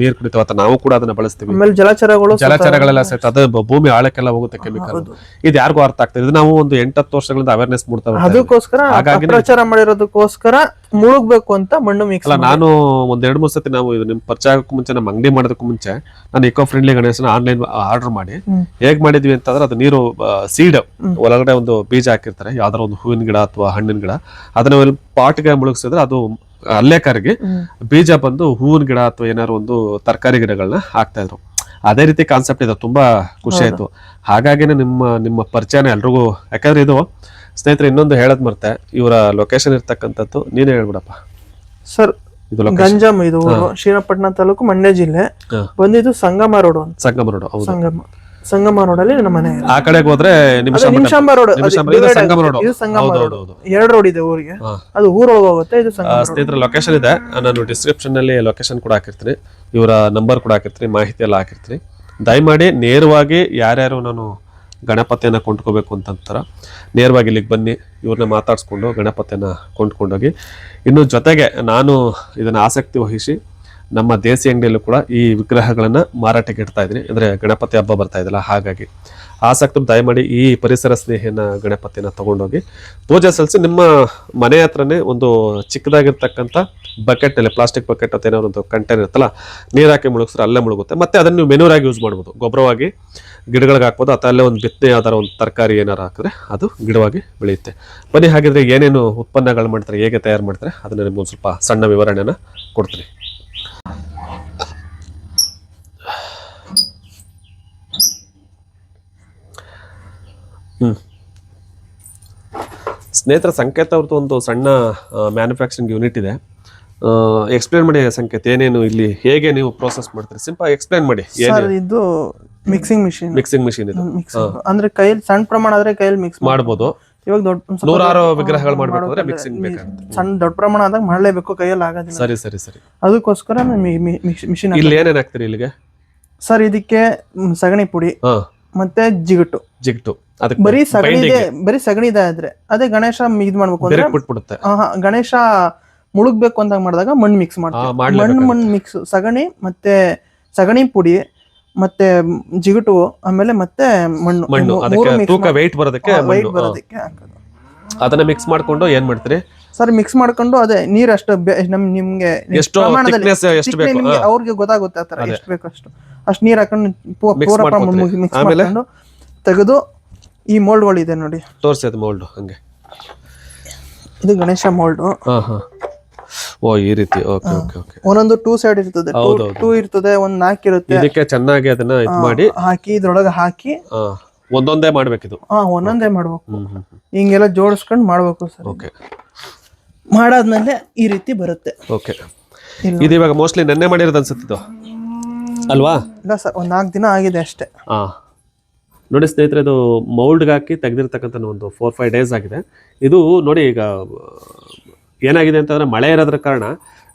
ನೀರು ಕುಡಿತಾವ ನಾವು ಕೂಡ ಅದನ್ನ ಬಳಸ್ತೀವಿ. ಆಮೇಲೆ ಜಲಚರಗಳು ಜಲಚರಗಳೆಲ್ಲ ಸಹಿತ ಅದು ಭೂಮಿ ಆಳಕ್ಕೆಲ್ಲ ಹೋಗುತ್ತೆ ಕೆಮಿಕಲ್. ಇದು ಯಾರಿಗೂ ಅರ್ಥ ಆಗ್ತದೆ ಇದು ನಾವು ಒಂದು ಎಂಟತ್ತು ವರ್ಷಗಳಿಂದ ಅವೇರ್ನೆಸ್ ಮಾಡ್ತಾವೆ ಅದಕ್ಕೋಸ್ಕರ ಹಾಗಾಗಿ ಪ್ರಚಾರ ಮಾಡಿರೋದಕ್ಕೋಸ್ಕರ ಮುಳುಗ್ಬೇಕು ಅಂತ ಮಣ್ಣು ಮಿಕ್ಸ್ ನಾನು ಒಂದ್ ಎರಡ್ ಮೂರ್ ಸತಿ ನಾವು ಇದು ನಿಮ್ ಪರಿಚಯ ಆಗೋಕ್ಕೂ ಮುಂಚೆ ನಮ್ಮ ಅಂಗಡಿ ಮಾಡೋದಕ್ಕೂ ಮುಂಚೆ ನಾನು ಇಕೋ ಫ್ರೆಂಡ್ಲಿ ಗಣೇಶನ ಆನ್ಲೈನ್ ಆರ್ಡರ್ ಮಾಡಿ. ಹೇಗ್ ಮಾಡಿದ್ವಿ ಅಂತಂದ್ರೆ ಅದು ನೀರು ಸೀಡ್ ಒಳಗಡೆ ಒಂದು ಬೀಜ ಹಾಕಿರ್ತಾರೆ. ಯಾವ್ದಾರ ಒಂದು ಹೂವಿನ ಗಿಡ ಅಥವಾ ಹಣ್ಣಿನ ಗಿಡ. ಅದನ್ನ ಪಾಟ್ಗೆ ಮುಳುಗಿಸಿದ್ರೆ ಅದು ಅಲ್ಲೇ ಕರಗಿ ಬೀಜ ಬಂದು ಹೂವಿನ ಗಿಡ ಅಥವಾ ಏನಾದ್ರು ಒಂದು ತರಕಾರಿ ಗಿಡಗಳನ್ನ ಹಾಕ್ತಾ ಇದ್ರು. ಅದೇ ರೀತಿ ಕಾನ್ಸೆಪ್ಟ್ ಇದೆ ತುಂಬಾ ಖುಷಿ ಆಯ್ತು. ಹಾಗಾಗಿನೇ ನಿಮ್ಮ ನಿಮ್ಮ ಪರಿಚಯನ ಎಲ್ರಿಗೂ ಯಾಕಂದ್ರೆ ಇದು ಸ್ನೇಹಿತರೆ ಇನ್ನೊಂದು ಹೇಳದ್ ಮರ್ತೆ ಇವರ ಲೊಕೇಶನ್ ಇರ್ತಕ್ಕಂಥದ್ದು ನೀನೇ ಹೇಳ್ಬಿಡಪ್ಪ. ಸರ್ ಇದು ಗಂಜಾಮ್ ಇದು ಶ್ರೀರಂಗಪಟ್ಟಣ ತಾಲೂಕು ಮಂಡ್ಯ ಜಿಲ್ಲೆ. ಬಂದಿದ್ದು ಸಂಗಮ ರೋಡ್ ಅಂತ. ಸಂಗಮ ರೋಡ್ ಹೌದು. ಸಂಗಮ. ಸಂಗಮ ರೋಡ್ ಅಲ್ಲಿ ನಮ್ಮ ಮನೆ ಆ ಕಡೆಗೆ ಹೋದ್ರೆ ನಿಮಿಷಾಂಬ ರೋಡ್ ಸಂಗಮ ರೋಡ್. ಇದು ಸಂಗಮ ರೋಡ್. ಎರಡು ರೋಡ್ ಇದೆ ಊರಿಗೆ. ಅದು ಊರೊಳಗೆ ಹೋಗುತ್ತೆ ಇದು ಸ್ನೇಹಿತರ ಲೊಕೇಶನ್ ಇದೆ. ನಾನು ಡಿಸ್ಕ್ರಿಪ್ಷನ್ನಲ್ಲಿ ಲೊಕೇಶನ್ ಕೂಡ ಹಾಕಿರ್ತೀನಿ. ಇವರ ನಂಬರ್ ಕೂಡ ಹಾಕಿರ್ತೀನಿ ಮಾಹಿತಿ ಎಲ್ಲ ಹಾಕಿರ್ತೀನಿ. ದಯಮಾಡಿ ನೇರವಾಗಿ ಯಾರ್ಯಾರು ನಾನು ಗಣಪತಿಯನ್ನ ಕೊಂಡ್ಕೋಬೇಕು ಅಂತಂತಾರ ನೇರವಾಗಿ ಇಲ್ಲಿಗೆ ಬನ್ನಿ ಇವ್ರನ್ನ ಮಾತಾಡಿಸ್ಕೊಂಡು ಗಣಪತಿಯನ್ನ ಕೊಂಡ್ಕೊಂಡೋಗಿ. ಇನ್ನು ಜೊತೆಗೆ ನಾನು ಇದನ್ನ ಆಸಕ್ತಿ ವಹಿಸಿ ನಮ್ಮ ದೇಸಿ ಅಂಗಡಿಯಲ್ಲೂ ಕೂಡ ಈ ವಿಗ್ರಹಗಳನ್ನು ಮಾರಾಟಕ್ಕೆ ಇಡ್ತಾ ಇದ್ದೀನಿ. ಅಂದರೆ ಗಣಪತಿ ಹಬ್ಬ ಬರ್ತಾ ಇದೆಯಲ್ಲ, ಹಾಗಾಗಿ ಆಸಕ್ತರು ದಯಮಾಡಿ ಈ ಪರಿಸರ ಸ್ನೇಹಿನ ಗಣಪತಿನ ತೊಗೊಂಡೋಗಿ ಪೂಜೆ ಸಲ್ಲಿಸಿ ನಿಮ್ಮ ಮನೆ ಹತ್ರನೇ ಒಂದು ಚಿಕ್ಕದಾಗಿರ್ತಕ್ಕಂಥ ಬಕೆಟ್ನಲ್ಲಿ ಪ್ಲಾಸ್ಟಿಕ್ ಬಕೆಟ್ ಅಥವಾ ಏನೋ ಒಂದು ಕಂಟೈನರ್ ಇರುತ್ತಲ್ಲ, ನೀರು ಹಾಕಿ ಮುಳುಗಿಸ್ರೆ ಅಲ್ಲೇ ಮುಳುಗುತ್ತೆ. ಮತ್ತು ಅದನ್ನು ನೀವು ಮೆನೂರಾಗಿ ಯೂಸ್ ಮಾಡ್ಬೋದು. ಗೊಬ್ಬರವಾಗಿ ಗಿಡಗಳಿಗೆ ಹಾಕ್ಬೋದು, ಅಥವಾ ಅಲ್ಲೇ ಒಂದು ಬಿತ್ತನೆ ಯಾವ್ದಾರ ಒಂದು ತರಕಾರಿ ಏನಾರು ಹಾಕಿದ್ರೆ ಅದು ಗಿಡವಾಗಿ ಬೆಳೆಯುತ್ತೆ. ಬನ್ನಿ, ಹಾಗಿದ್ರೆ ಏನೇನು ಉತ್ಪನ್ನಗಳು ಮಾಡ್ತಾರೆ, ಹೇಗೆ ತಯಾರು ಮಾಡ್ತಾರೆ, ಅದನ್ನು ನಿಮ್ಗೆ ಸ್ವಲ್ಪ ಸಣ್ಣ ವಿವರಣೆಯನ್ನು ಕೊಡ್ತೀನಿ. ಸ್ನೇಹಿತರ ಸಂಕೇತ ಅವ್ರದ್ದು ಒಂದು ಸಣ್ಣ ಮ್ಯಾನುಫ್ಯಾಕ್ಚರಿಂಗ್ ಯೂನಿಟ್ ಇದೆ. ಎಕ್ಸ್ಪ್ಲೇನ್ ಮಾಡಿ ಸಂಕೇತ ಏನೇನು ಇಲ್ಲಿ ಹೇಗೆ ನೀವು ಪ್ರೋಸೆಸ್ ಮಾಡ್ತೀರಿ? ಸಿಂಪಲ್ ಎಕ್ಸ್ಪ್ಲೇನ್ ಮಾಡಿ ಸರ್ ಇದು ಮಿಕ್ಸಿಂಗ್ ಮಿಷಿನ್ ಮಿಕ್ಸಿಂಗ್ ಮಿಷಿನ್ ಇದು. ಅಂದ್ರೆ ಕೈಯಲ್ಲಿ ಸಣ್ಣ ಪ್ರಮಾಣ ಆದ್ರೆ ಕೈಯಲ್ಲಿ ಮಿಕ್ಸ್ ಮಾಡ್ಬೋದು. ಇವಾಗ ದೊಡ್ಡ ನೂರಾರು ವಿಗ್ರಹಗಳು ಮಾಡಬೇಕು ಅಂದ್ರೆ ಮಿಕ್ಸಿಂಗ್ ಬೇಕಾಗುತ್ತೆ. ಸಣ್ಣ ದೊಡ್ಡ ಪ್ರಮಾಣ ಆದಾಗ ಮಾಡಲೇಬೇಕು ಕೈಯಲ್ಲಿ ಆಗೋದಿಲ್ಲ. ಸರಿ ಸರಿ ಸರಿ. ಅದಕ್ಕೋಸ್ಕರ ಮಿಷಿನ್ ಇಲ್ಲಿ ಏನೇನು ಹಾಕ್ತೀರಿ ಇಲ್ಲಿಗೆ? ಸರ್ ಇದಕ್ಕೆ ಸಗಣಿ ಪುಡಿ ಮತ್ತೆ ಜಿಗಟು. ಜಿಗ್ಟು. ಅದಕ್ಕೆ ಬರೀ ಸಗಣಿ ಇದೆ ಬರೀ ಸಗಣಿ ಇದೆ ಆದ್ರೆ ಅದೇ ಗಣೇಶ ಇದ್ ಮಾಡ್ಬೇಕು ಅಂದ್ರೆ ಬಿಟ್ಬಿಡುತ್ತೆ ಆ, ಹಾ, ಗಣೇಶ ಮುಳುಗ್ಬೇಕು ಅಂದಾಗ ಮಾಡಿದಾಗ ಮಣ್ಣು ಮಿಕ್ಸ್ ಮಾಡ್ತೀವಿ ಮಾಡ್ಲೇಬೇಕು. ಮಣ್ಣು ಮಣ್ಣು ಮಿಕ್ಸ್ ಸಗಣಿ ಮತ್ತೆ ಸಗಣಿ ಪುಡಿ ಮತ್ತೆ ಜಿಗುಟು ಆಮೇಲೆ ಮತ್ತೆ ಮಣ್ಣು ಮಣ್ಣು ಮೂ- ಅದಕ್ಕೆ ಮೂರು mix ತೂಕ ಮಾಡಿ- ವೆಯ್ಟ್ ಬರೋದಕ್ಕೆ ಹಾ, weight ಮಣ್ಣು. ಬರೋದಕ್ಕೆ ಹಾಕೋದು ಅದನ್ನ ಮಿಕ್ಸ್ ಮಾಡ್ಕೊಂಡು ಏನ್ ಮಾಡ್ತೀರಿ ಸರ್ ಮಿಕ್ಸ್ ಮಾಡ್ಕೊಂಡು ಅದೇ ನೀರ್ ಅಷ್ಟು ಬೆ- ನಮ್ ನಿಮ್ಗೆ ಎಷ್ಟು thickness ಎಷ್ಟು ಬೇಕು? ನಿಮ್ಗೆ ಹಾ. ಅವ್ರಿಗೆ ಗೊತ್ತಾಗುತ್ತೆ ಆತರ ಎಷ್ಟು ಬೇಕು ಅಷ್ಟು ಅಷ್ಟು ನೀರ್ ಹಾಕೊಂಡು ಪೂ- Mix ಪೂರ ಮಾಡ್ಕೊತೀರಿ. ಮಿಕ್ಸ್ ಆಮೇಲೆ? ಮಾಡ್ಕೊಂಡು ತೆಗೆದು ಈ ಮೋಲ್ಡ್ಗಳು ಇದೆ ನೋಡಿ. ತೋರಿಸಿ ಅದು ಮೋಲ್ಡ್ ಹಂಗೆ. ಇದು ಗಣೇಶ ಮೋಲ್ಡ್ ಹಾಂ ಹಾ. ಓ ಈ ರೀತಿ. ಓಕೆ ಓಕೆ ಓಕೆ ಒಂದೊಂದು ಟೂ ಸೈಡ್ ಇರ್ತದೆ. ಟೂ ಇರ್ತದೆ ಒಂದ್ ನಾಲ್ಕು ಇರುತ್ತೆ. ಇದಕ್ಕೆ ಚೆನ್ನಾಗಿ ಅದನ್ನ ಇದು ಮಾಡಿ. ಹಾಕಿ ಇದ್ರೊಳಗೆ ಹಾಕಿ. ಒಂದೊಂದೇ ಮಾಡ್ಬೇಕಿದು. ಹಾ ಒಂದೊಂದೇ ಮಾಡ್ಬೇಕು. ಹಿಂಗೆಲ್ಲ ಜೋಡಿಸ್ಕೊಂಡು ಮಾಡ್ಬೇಕು ಸರ್. ಓಕೆ ಮಾಡಾದ್ಮೇಲೆ ಈ ರೀತಿ ಬರುತ್ತೆ. ಓಕೆ ಇದು ಇವಾಗ ಮೋಸ್ಟ್ಲಿ ನೆನ್ನೆ ಮಾಡಿರೋದು ಅನ್ಸುತ್ತಿದ್ದು ಅಲ್ವಾ? ಇಲ್ಲ ಸರ್ ಒಂದ್ ನಾಲ್ಕು ದಿನ ಆಗಿದೆ ಅಷ್ಟೇ. ಹಾ. ನೋಡಿ ಸ್ನೇಹಿತರೆ, ಇದು ಮೌಲ್ಡ್ಗೆ ಹಾಕಿ ತೆಗೆದಿರ್ತಕ್ಕಂಥ ಒಂದು ಫೋರ್ ಫೈವ್ ಡೇಸ್ ಆಗಿದೆ. ಇದು ನೋಡಿ ಈಗ ಏನಾಗಿದೆ ಅಂತಂದರೆ ಮಳೆ ಇರೋದ್ರ ಕಾರಣ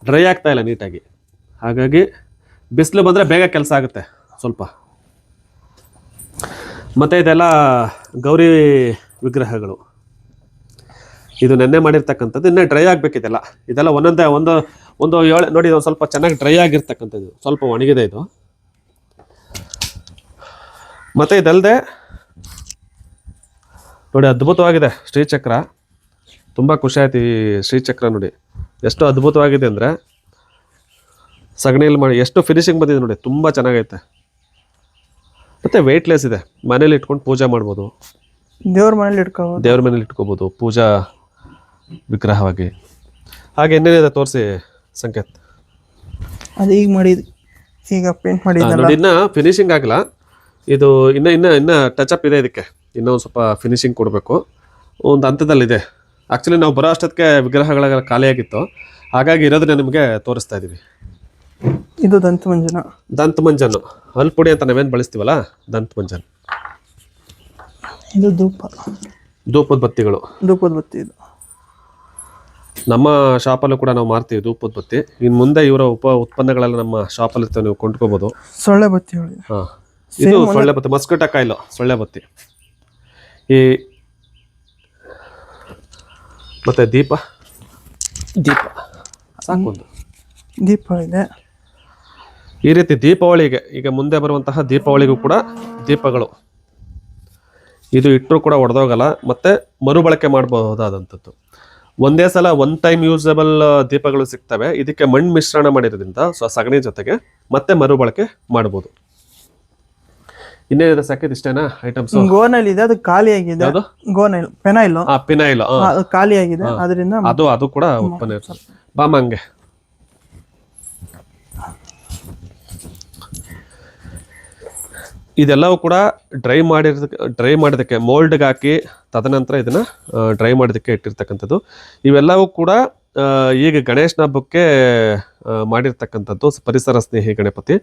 ಡ್ರೈ ಆಗ್ತಾ ಇಲ್ಲ ನೀಟಾಗಿ. ಹಾಗಾಗಿ ಬಿಸಿಲು ಬಂದರೆ ಬೇಗ ಕೆಲಸ ಆಗುತ್ತೆ ಸ್ವಲ್ಪ. ಮತ್ತು ಇದೆಲ್ಲ ಗೌರಿ ವಿಗ್ರಹಗಳು. ಇದು ನೆನ್ನೆ ಮಾಡಿರ್ತಕ್ಕಂಥದ್ದು, ಇನ್ನೇ ಡ್ರೈ ಆಗಬೇಕಿದೆಲ್ಲ. ಇದೆಲ್ಲ ಒಂದೊಂದೇ, ಒಂದು ಒಂದು ಏಳು, ನೋಡಿ ಇದು ಸ್ವಲ್ಪ ಚೆನ್ನಾಗಿ ಡ್ರೈ ಆಗಿರ್ತಕ್ಕಂಥದ್ದು. ಸ್ವಲ್ಪ ಒಣಗಿದೆ ಇದು. ಮತ್ತೆ ಇದಲ್ಲದೆ ನೋಡಿ ಅದ್ಭುತವಾಗಿದೆ ಶ್ರೀಚಕ್ರ. ತುಂಬ ಖುಷಿ ಆಯ್ತು ಈ ಶ್ರೀಚಕ್ರ ನೋಡಿ. ಎಷ್ಟು ಅದ್ಭುತವಾಗಿದೆ ಅಂದರೆ ಸಗಣಿಯಲ್ಲಿ ಮಾಡಿ ಎಷ್ಟು ಫಿನಿಶಿಂಗ್ ಬಂದಿದೆ ನೋಡಿ ತುಂಬ ಚೆನ್ನಾಗೈತೆ. ಮತ್ತು ವೆಯ್ಟ್ಲೆಸ್ ಇದೆ. ಮನೇಲಿ ಇಟ್ಕೊಂಡು ಪೂಜೆ ಮಾಡ್ಬೋದು. ದೇವ್ರ ಮನೇಲಿ ಇಟ್ಕೋಬೋದು. ದೇವ್ರ ಮನೇಲಿ ಇಟ್ಕೋಬೋದು ಪೂಜಾ ವಿಗ್ರಹವಾಗಿ. ಹಾಗೆ ಇನ್ನೇನಿದೆ ತೋರಿಸಿ ಸಂಕೇತ್? ಅದು ಈಗ ಮಾಡಿದ್ ಈಗ ಪೇಂಟ್ ಮಾಡಿದ್ನಲ್ಲ. ಇನ್ನ ಫಿನಿಶಿಂಗ್ ಆಗಿಲ್ಲ ಇದು ಇನ್ನ ಇನ್ನ ಇನ್ನ ಟಚ್ ಅಪ್ ಇದೆ ಇದಕ್ಕೆ. ಇನ್ನೂ ಒಂದು ಸ್ವಲ್ಪ ಫಿನಿಶಿಂಗ್ ಕೊಡಬೇಕು. ಒಂದು ಹಂತದಲ್ಲಿದೆ. ಆ್ಯಕ್ಚುಲಿ ನಾವು ಬರೋ ಅಷ್ಟೊತ್ತಿಗೆ ವಿಗ್ರಹಗಳೆಲ್ಲ ಖಾಲಿಯಾಗಿತ್ತು. ಹಾಗಾಗಿ ಇರೋದನ್ನ ನಿಮಗೆ ತೋರಿಸ್ತಾ ಇದ್ದೀವಿ ಇದು ದಂತ ಮಂಜನ ದಂತ ಮಂಜನ್ನು ಹಲ್ಪುಡಿ ಅಂತ ನಾವೇನು ಬಳಸ್ತೀವಲ್ಲ? ದಂತ ಮಂಜನ್ ಇದು ಧೂಪ. ಧೂಪದ ಬತ್ತಿಗಳು. ಧೂಪದ ಬತ್ತಿ ಇದು. ನಮ್ಮ ಶಾಪಲ್ಲೂ ಕೂಡ ನಾವು ಮಾರ್ತೀವಿ ಧೂಪದ ಬತ್ತಿ. ಇನ್ನು ಮುಂದೆ ಇವರ ಉಪ ಉತ್ಪನ್ನಗಳೆಲ್ಲ ನಮ್ಮ ಶಾಪಲ್ಲಿ ನೀವು ಕೊಂಡ್ಕೋಬೋದು. ಸೊಳ್ಳೆ ಬತ್ತಿ ಹೇಳಿ ಹಾಂ. ಇದು ಸೊಳ್ಳೆ ಬತ್ತಿ ಮಸ್ಕಟ ಕಾಯಿಲು ಸೊಳ್ಳೆ ಬತ್ತಿ. ಈ ಮತ್ತೆ ದೀಪ. ದೀಪ. ಸಾಕೊಂದು ದೀಪ ಇದೆ. ಈ ರೀತಿ ದೀಪಾವಳಿಗೆ ಈಗ ಮುಂದೆ ಬರುವಂತಹ ದೀಪಾವಳಿಗೂ ಕೂಡ ದೀಪಗಳು. ಇದು ಇಟ್ಟರು ಕೂಡ ಒಡೆದೋಗಲ್ಲ ಮತ್ತೆ ಮರುಬಳಕೆ ಮಾಡಬಹುದಾದಂಥದ್ದು. ಒಂದೇ ಸಲ ಒನ್ ಟೈಮ್ ಯೂಸಬಲ್ ದೀಪಗಳು ಸಿಗ್ತವೆ. ಇದಕ್ಕೆ ಮಣ್ಣು ಮಿಶ್ರಣ ಮಾಡಿರೋದ್ರಿಂದ ಸೊ ಸಗಣಿ ಜೊತೆಗೆ ಮತ್ತೆ ಮರುಬಳಕೆ ಮಾಡ್ಬೋದು ಇನ್ನೇನಿದೆ ಸಾಕಿದ್ ಇಷ್ಟೇನಾ? ಐಟಮ್ಸ್ ಗೋನೈಲ್ ಇದೆ ಅದು ಖಾಲಿ ಆಗಿದೆ. ಅದು ಗೋನೈಲ್ ಪೆನೈಲ್ ಆ ಪಿನೈಲ್ ಅದು ಖಾಲಿ ಆಗಿದೆ ಅದರಿಂದ ಅದು ಅದು ಕೂಡ ಉತ್ಪನ್ನ ಇರ್ತದೆ ಬಾಮ ಹಂಗೆ. ಇದೆಲ್ಲವೂ ಕೂಡ ಡ್ರೈ ಮಾಡಿರೋದಕ್ಕೆ ಡ್ರೈ ಮಾಡೋದಕ್ಕೆ ಮೋಲ್ಡ್ಗೆ ಹಾಕಿ ತದನಂತರ ಇದನ್ನ ಡ್ರೈ ಮಾಡೋದಕ್ಕೆ ಇಟ್ಟಿರ್ತಕ್ಕಂಥದ್ದು. ಇವೆಲ್ಲವೂ ಕೂಡ ಈಗ ಗಣೇಶನ ಹಬ್ಬಕ್ಕೆ ಮಾಡಿರ್ತಕ್ಕಂಥದ್ದು ಪರಿಸರ ಸ್ನೇಹಿ ಗಣಪತಿ.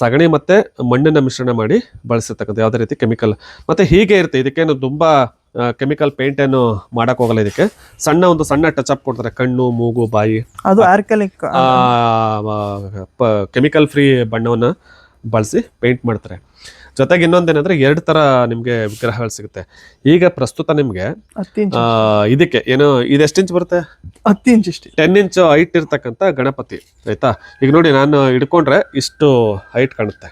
ಸಗಣಿ ಮತ್ತು ಮಣ್ಣಿನ ಮಿಶ್ರಣ ಮಾಡಿ ಬಳಸಿರ್ತಕ್ಕಂಥ ಯಾವುದೇ ರೀತಿ ಕೆಮಿಕಲ್. ಮತ್ತು ಹೀಗೆ ಇರುತ್ತೆ. ಇದಕ್ಕೇನು ತುಂಬ ಕೆಮಿಕಲ್ ಪೇಂಟ್ ಏನು ಮಾಡಕ್ ಹೋಗಲ್ಲ ಇದಕ್ಕೆ. ಸಣ್ಣ ಒಂದು ಸಣ್ಣ ಟಚ್ ಅಪ್ ಕೊಡ್ತಾರೆ. ಕಣ್ಣು ಮೂಗು ಬಾಯಿ. ಅದು ಆರ್ಕಲಿಕ್ ಕೆಮಿಕಲ್ ಫ್ರೀ ಬಣ್ಣವನ್ನು ಬಳಸಿ ಪೇಂಟ್ ಮಾಡ್ತಾರೆ. ಜೊತೆಗೆ ಇನ್ನೊಂದೇನಂದ್ರೆ ಎರಡು ತರ ನಿಮಗೆ ವಿಗ್ರಹಗಳು ಸಿಗುತ್ತೆ. ಈಗ ಪ್ರಸ್ತುತ ನಿಮಗೆ ಹತ್ತು ಇಂಚ್ ಇದಕ್ಕೆ ಏನು ಇದು ಎಷ್ಟು ಇಂಚ್ ಬರುತ್ತೆ? ಹತ್ತು ಇಂಚ್ ಇಷ್ಟೇ. ಟೆನ್ ಇಂಚ್ ಹೈಟ್ ಇರ್ತಕ್ಕಂಥ ಗಣಪತಿ ಆಯ್ತಾ? ಈಗ ನೋಡಿ ನಾನು ಹಿಡ್ಕೊಂಡ್ರೆ ಇಷ್ಟು ಹೈಟ್ ಕಾಣುತ್ತೆ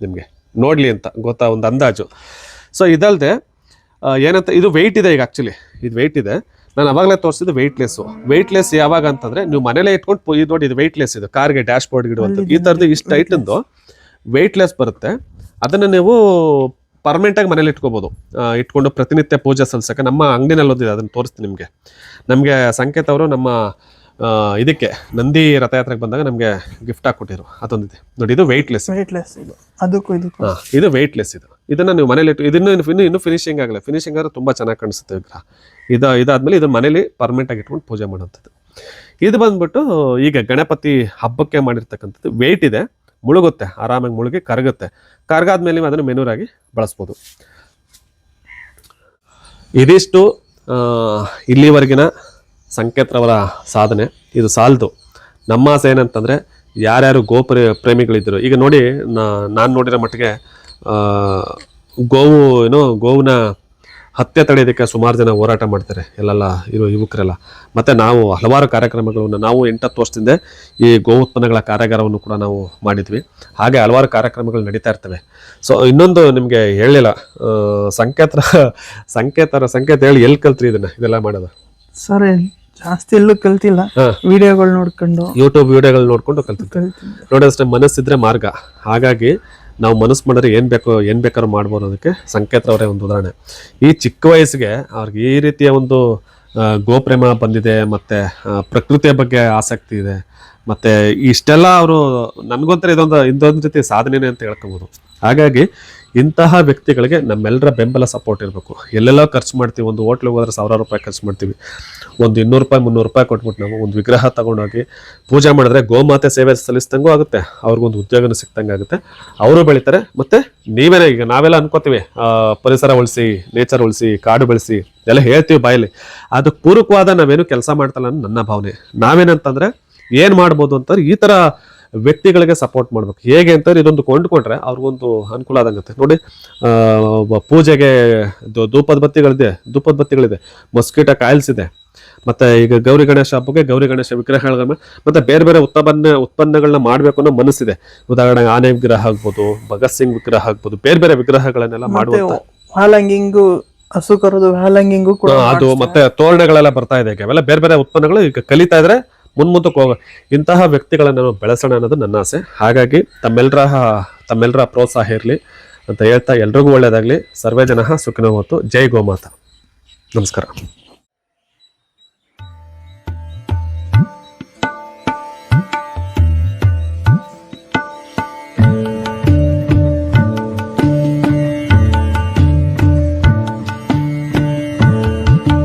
ನಿಮಗೆ. ನೋಡ್ಲಿ ಅಂತ ಗೊತ್ತಾ? ಒಂದು ಅಂದಾಜು. ಸೊ ಇದಲ್ಲದೆ ಏನಂತ ಇದು ವೆಯ್ಟ್ ಇದೆ ಈಗ ಆ್ಯಕ್ಚುಲಿ ಇದು ವೆಯ್ಟ್ ಇದೆ. ನಾನು ಅವಾಗಲೇ ತೋರಿಸಿದ್ದು ವೆಯ್ಟ್ಲೆಸ್ಸು ವೆಯ್ಟ್ಲೆಸ್ ಯಾವಾಗ ಅಂತಂದರೆ ನೀವು ಮನೇಲೇ ಇಟ್ಕೊಂಡು ಪು- ಇದು ನೋಡಿ ಇದು ವೆಯ್ಟ್ಲೆಸ್ ಇದು. ಕಾರ್ಗೆ ಡ್ಯಾಶ್ ಬೋರ್ಡ್ ಇಡುವಂಥದ್ದು ಈ ಥರದ್ದು ಇಷ್ಟು ಹೈಟಿಂದು ವೆಯ್ಟ್ಲೆಸ್ ಬರುತ್ತೆ. ಅದನ್ನು ನೀವು ಪರ್ಮನೆಂಟಾಗಿ ಮನೇಲಿ ಇಟ್ಕೋಬೋದು. ಇಟ್ಕೊಂಡು ಪ್ರತಿನಿತ್ಯ ಪೂಜೆ ಸಲ್ಲಿಸಕ್ಕೆ ನಮ್ಮ ಅಂಗಡಿನಲ್ಲಿ ಒಂದಿದೆ ಅದನ್ನು ತೋರಿಸ್ತೀನಿ ನಿಮಗೆ. ನಮಗೆ ಸಂಕೇತ ಅವರು ನಮ್ಮ ಇದಕ್ಕೆ ನಂದಿ ರಥಯಾತ್ರೆಗೆ ಬಂದಾಗ ನಮಗೆ ಗಿಫ್ಟ್ ಹಾಕ್ಕೊಟ್ಟಿರು ಅದೊಂದಿದೆ. ನೋಡಿ ಇದು ವೆಯ್ಟ್ಲೆಸ್ ವೆಯ್ಟ್ಲೆಸ್ ಇದು. ಅದಕ್ಕೂ ಇದು ಹಾಂ ಇದು ವೆಯ್ಟ್ಲೆಸ್ ಇದು. ಇದನ್ನು ನೀವು ಮನೇಲಿ ಇಟ್ಟು ಇದನ್ನು ಇನ್ನು ಇನ್ನೂ ಫಿನಿಶಿಂಗ್ ಆಗಲ್ಲ. ಫಿನಿಶಿಂಗ್ ಆದರೆ ತುಂಬ ಚೆನ್ನಾಗಿ ಕಾಣಿಸುತ್ತೆ ವಿಗ್ರಹ. ಇದು ಇದಾದಮೇಲೆ ಇದು ಮನೇಲಿ ಪರ್ಮನೆಂಟಾಗಿ ಇಟ್ಕೊಂಡು ಪೂಜೆ ಮಾಡುವಂಥದ್ದು. ಇದು ಬಂದ್ಬಿಟ್ಟು ಈಗ ಗಣಪತಿ ಹಬ್ಬಕ್ಕೆ ಮಾಡಿರ್ತಕ್ಕಂಥದ್ದು ವೆಯ್ಟ್ ಇದೆ. ಮುಳುಗುತ್ತೆ, ಆರಾಮಾಗಿ ಮುಳುಗಿ ಕರಗುತ್ತೆ. ಕರಗಾದ್ಮೇಲೆ ನೀವು ಅದನ್ನು ಮೆನೂರಾಗಿ ಬಳಸ್ಬೋದು. ಇದಿಷ್ಟು ಇಲ್ಲಿವರೆಗಿನ ಸಂಕೇತ್ರವರ ಸಾಧನೆ. ಇದು ಸಾಲದು. ನಮ್ಮ ಆಸೆ ಏನಂತಂದರೆ, ಯಾರ್ಯಾರು ಗೋಪ್ರ ಪ್ರೇಮಿಗಳಿದ್ದರು, ಈಗ ನೋಡಿ ನಾನು ನೋಡಿರೋ ಮಟ್ಟಿಗೆ ಗೋವು, ಏನೋ, ಗೋವಿನ ಹತ್ಯೆ ತಡೆಯೋದಕ್ಕೆ ಸುಮಾರು ಜನ ಹೋರಾಟ ಮಾಡ್ತಾರೆ ಎಲ್ಲೆಲ್ಲ ಇರೋ ಯುವಕರೆಲ್ಲ. ಮತ್ತು ನಾವು ಹಲವಾರು ಕಾರ್ಯಕ್ರಮಗಳನ್ನು ನಾವು ಎಂಟತ್ತು ವರ್ಷದಿಂದ ಈ ಗೋ ಉತ್ಪನ್ನಗಳ ಕಾರ್ಯಾಗಾರವನ್ನು ಕೂಡ ನಾವು ಮಾಡಿದ್ವಿ. ಹಾಗೆ ಹಲವಾರು ಕಾರ್ಯಕ್ರಮಗಳು ನಡೀತಾ ಇರ್ತವೆ. ಸೊ ಇನ್ನೊಂದು ನಿಮಗೆ ಹೇಳಲಿಲ್ಲ ಸಂಕೇತ ಸಂಕೇತರ ಸಂಕೇತರ ಸಂಕೇತ ಹೇಳಿ ಎಲ್ಲಿ ಕಲ್ತ್ರಿ ಇದನ್ನು ಇದೆಲ್ಲ ಮಾಡೋದು? ಸರ್ ಜಾಸ್ತಿ ಎಲ್ಲೂ ಕಲ್ತಿಲ್ಲ. ವಿಡಿಯೋಗಳು ನೋಡ್ಕೊಂಡು. ಯೂಟ್ಯೂಬ್ ವಿಡಿಯೋಗಳು ನೋಡ್ಕೊಂಡು ಕಲ್ತಿದ್ದೆ. ನೋಡೋದಷ್ಟೇ ಮನಸ್ಸಿದ್ರೆ ಮಾರ್ಗ. ಹಾಗಾಗಿ ನಾವು ಮನಸ್ಸು ಮಾಡಿದ್ರೆ ಏನು ಬೇಕೋ, ಏನು ಬೇಕಾದ್ರೂ ಮಾಡ್ಬೋದು ಅದಕ್ಕೆ ಸಂಕೇತರವರೇ ಒಂದು ಉದಾಹರಣೆ. ಈ ಚಿಕ್ಕ ವಯಸ್ಸಿಗೆ ಅವ್ರಿಗೆ ಈ ರೀತಿಯ ಒಂದು ಗೋಪ್ರೇಮ ಬಂದಿದೆ, ಮತ್ತು ಪ್ರಕೃತಿಯ ಬಗ್ಗೆ ಆಸಕ್ತಿ ಇದೆ, ಮತ್ತು ಇಷ್ಟೆಲ್ಲ ಅವರು ನನಗೊಂಥರ ಇದೊಂದು ಇದೊಂದು ರೀತಿ ಸಾಧನೆನೇ ಅಂತ ಹೇಳ್ಕೊಬೋದು. ಹಾಗಾಗಿ ಇಂತಹ ವ್ಯಕ್ತಿಗಳಿಗೆ ನಮ್ಮೆಲ್ಲರ ಬೆಂಬಲ ಸಪೋರ್ಟ್ ಇರಬೇಕು. ಎಲ್ಲೆಲ್ಲ ಖರ್ಚು ಮಾಡ್ತೀವಿ, ಒಂದು ಹೋಟ್ಲಿಗೆ ಹೋದ್ರೆ ಸಾವಿರಾರು ರೂಪಾಯಿ ಖರ್ಚು ಮಾಡ್ತೀವಿ. ಒಂದು ಇನ್ನೂರು ರೂಪಾಯಿ, ಮುನ್ನೂರು ರೂಪಾಯಿ ಕೊಟ್ಬಿಟ್ಟು ನಾವು ಒಂದು ವಿಗ್ರಹ ತಗೊಂಡೋಗಿ ಪೂಜೆ ಮಾಡಿದ್ರೆ ಗೋಮಾತೆ ಸೇವೆ ಸಲ್ಲಿಸ್ದಂಗೂ ಆಗುತ್ತೆ. ಅವ್ರಿಗೊಂದು ಉದ್ಯೋಗನೂ ಸಿಕ್ತಂಗೆ ಆಗುತ್ತೆ. ಅವರು ಬೆಳಿತಾರೆ, ಮತ್ತು ನೀವೇನೇ ಈಗ ನಾವೆಲ್ಲ ಅನ್ಕೋತೀವಿ ಪರಿಸರ ಉಳಿಸಿ ನೇಚರ್ ಉಳಿಸಿ, ಕಾಡು ಬೆಳೆಸಿ, ಎಲ್ಲ ಹೇಳ್ತೀವಿ ಬಾಯಲ್ಲಿ. ಅದಕ್ಕೆ ಪೂರಕವಾದ ನಾವೇನು ಕೆಲಸ ಮಾಡ್ತಲ್ಲ ನನ್ನ ಭಾವನೆ. ನಾವೇನಂತಂದರೆ ಏನು ಮಾಡ್ಬೋದು ಅಂತಂದ್ರೆ ಈ ಥರ ವ್ಯಕ್ತಿಗಳಿಗೆ ಸಪೋರ್ಟ್ ಮಾಡ್ಬೇಕು. ಹೇಗೆ ಅಂತಂದ್ರೆ ಇದೊಂದು ಕೊಂಡ್ಕೊಂಡ್ರೆ ಅವ್ರಿಗೊಂದು ಅನುಕೂಲ ಆದಂಗತ್ತೆ. ನೋಡಿ ಪೂಜೆಗೆ ಧೂಪದ ಬತ್ತಿಗಳಿದೆ ಧೂಪದ ಬತ್ತಿಗಳಿದೆ ಮೊಸ್ಕಿಟ ಕಾಯಿಲ್ಸ್ ಇದೆ. ಮತ್ತೆ ಈಗ ಗೌರಿ ಗಣೇಶ ಹಬ್ಬಕ್ಕೆ ಗೌರಿ ಗಣೇಶ ವಿಗ್ರಹಗಳ ಮತ್ತೆ ಬೇರೆ ಬೇರೆ ಉತ್ಪನ್ನ ಉತ್ಪನ್ನಗಳನ್ನ ಮಾಡಬೇಕು ಅನ್ನೋ ಮನಸ್ಸಿದೆ. ಉದಾಹರಣೆಗೆ ಆನೆ ವಿಗ್ರಹ ಆಗ್ಬೋದು ಭಗತ್ ಸಿಂಗ್ ವಿಗ್ರಹ ಆಗ್ಬೋದು ಬೇರೆ ಬೇರೆ ವಿಗ್ರಹಗಳನ್ನೆಲ್ಲ ಮಾಡುವಂಗಿಂಗು ಹಾಲಂಗಿಂಗು ಹಸು ಕರೋದು ಹಾಲಂಗಿಂಗು ಕೂಡ ಅದು ಮತ್ತೆ ತೋರಣಗಳೆಲ್ಲ ಬರ್ತಾ ಇದೆ. ಅವೆಲ್ಲ ಬೇರೆ ಬೇರೆ ಉತ್ಪನ್ನಗಳು ಈಗ ಕಲಿತಾ ಇದ್ರೆ ಮುನ್ಮುಂದಕ್ಕೆ ಹೋಗ. ಇಂತಹ ವ್ಯಕ್ತಿಗಳನ್ನು ನಾವು ಬೆಳೆಸೋಣ ಅನ್ನೋದು ನನ್ನ ಆಸೆ. ಹಾಗಾಗಿ ತಮ್ಮೆಲ್ಲರ ತಮ್ಮೆಲ್ಲರ ಪ್ರೋತ್ಸಾಹ ಇರಲಿ ಅಂತ ಹೇಳ್ತಾ ಎಲ್ರಿಗೂ ಒಳ್ಳೆಯದಾಗಲಿ ಸರ್ವೇ ಜನ ಸುಖಿನ ಹೊತ್ತು ಜೈ ಗೋಮಾತ. ನಮಸ್ಕಾರ.